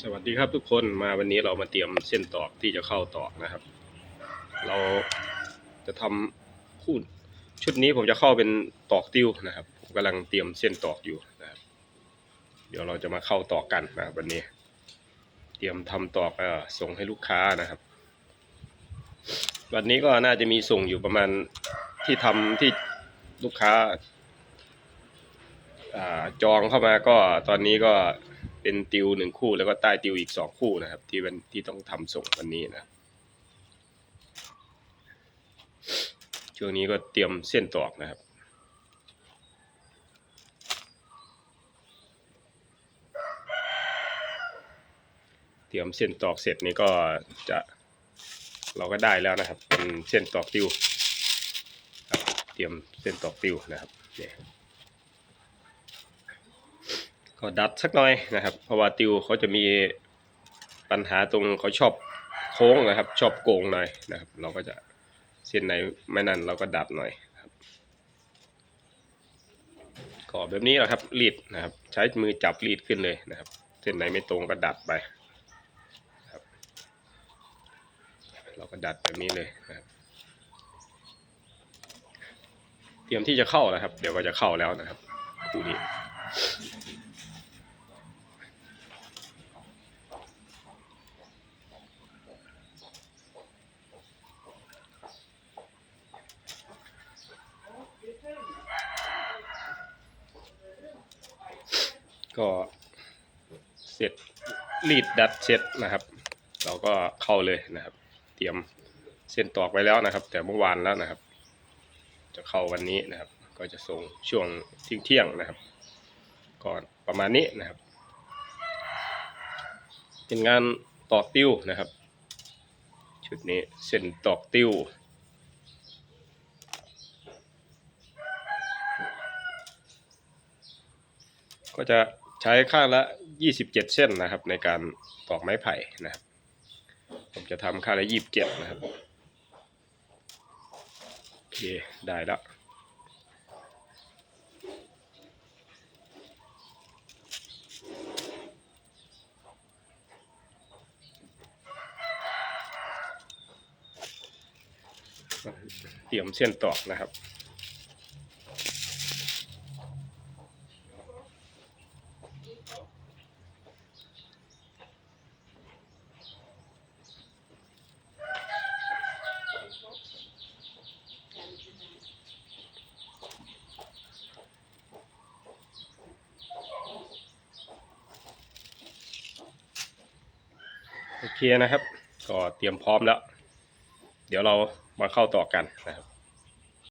สวัสดีครับทุกคนมาวันนี้เรามาเตรียมเส้นตอกที่จะเข้าตอกนะครับ เราจะทำคู่ชุดนี้ผมจะเข้าเป็นตอกติ้วนะครับผมกำลังเตรียมเส้นตอกอยู่นะครับ เดี๋ยวเราจะมาเข้าตอกกันนะวันนี้ เตรียมทำตอกอส่งให้ลูกค้านะครับ วันนี้ก็น่าจะมีส่งอยู่ประมาณที่ทำที่ลูกค้าอ่าจองเข้ามาก็ตอนนี้ก็ เป็นติวหนึ่งคู่แล้วก็ใต้ติวอีกสองคู่นะครับ ที่เป็นที่ต้องทำส่งวันนี้นะ ช่วงนี้ก็เตรียมเส้นตอกนะครับเตรียมเส้นตอกเสร็จนี่ก็จะเราก็ได้แล้วนะครับ เป็นเส้นตอกติวครับเตรียมเส้นตอกติวนะครับเนี่ย ก็ดัดสักหน่อยนะครับ เพราะว่าติวเขาจะมีปัญหาตรงเขาชอบโค้งนะครับ ชอบโกงหน่อยนะครับ เราก็จะเส้นไหนไม่นั่นเราก็ดัดหน่อยครับก็แบบนี้แหละครับรีดนะครับ ใช้มือจับรีดขึ้นเลยนะครับ เส้นไหนไม่ตรงก็ดัดไปครับเราก็ดัดแบบนี้เลยนะครับเตรียมที่จะเข้าแล้วครับ เดี๋ยวก็จะเข้าแล้วนะครับคู่นี้ ก็เสร็จรีดดัดเสร็จนะครับ เราก็เข้าเลยนะครับ เตรียมเส้นตอกไว้แล้วนะครับ แต่เมื่อวานแล้วนะครับ จะเข้าวันนี้นะครับ ก็จะส่งช่วงเที่ยงเที่ยงนะครับ ก่อนประมาณนี้นะครับ เป็นงานตอกติ้วนะครับ ชุดนี้เส้นตอกติ้วก็จะ ใช้ข้างละ 27 เส้นนะครับ ในการตอกไม้ไผ่นะครับ ผมจะทำข้างละ 27 นะครับ โอเค ได้แล้วเตรียมเส้นตอกนะครับ โอเคนะครับ ก็เตรียมพร้อมแล้ว เดี๋ยวเรามาเข้าต่อกันนะครับ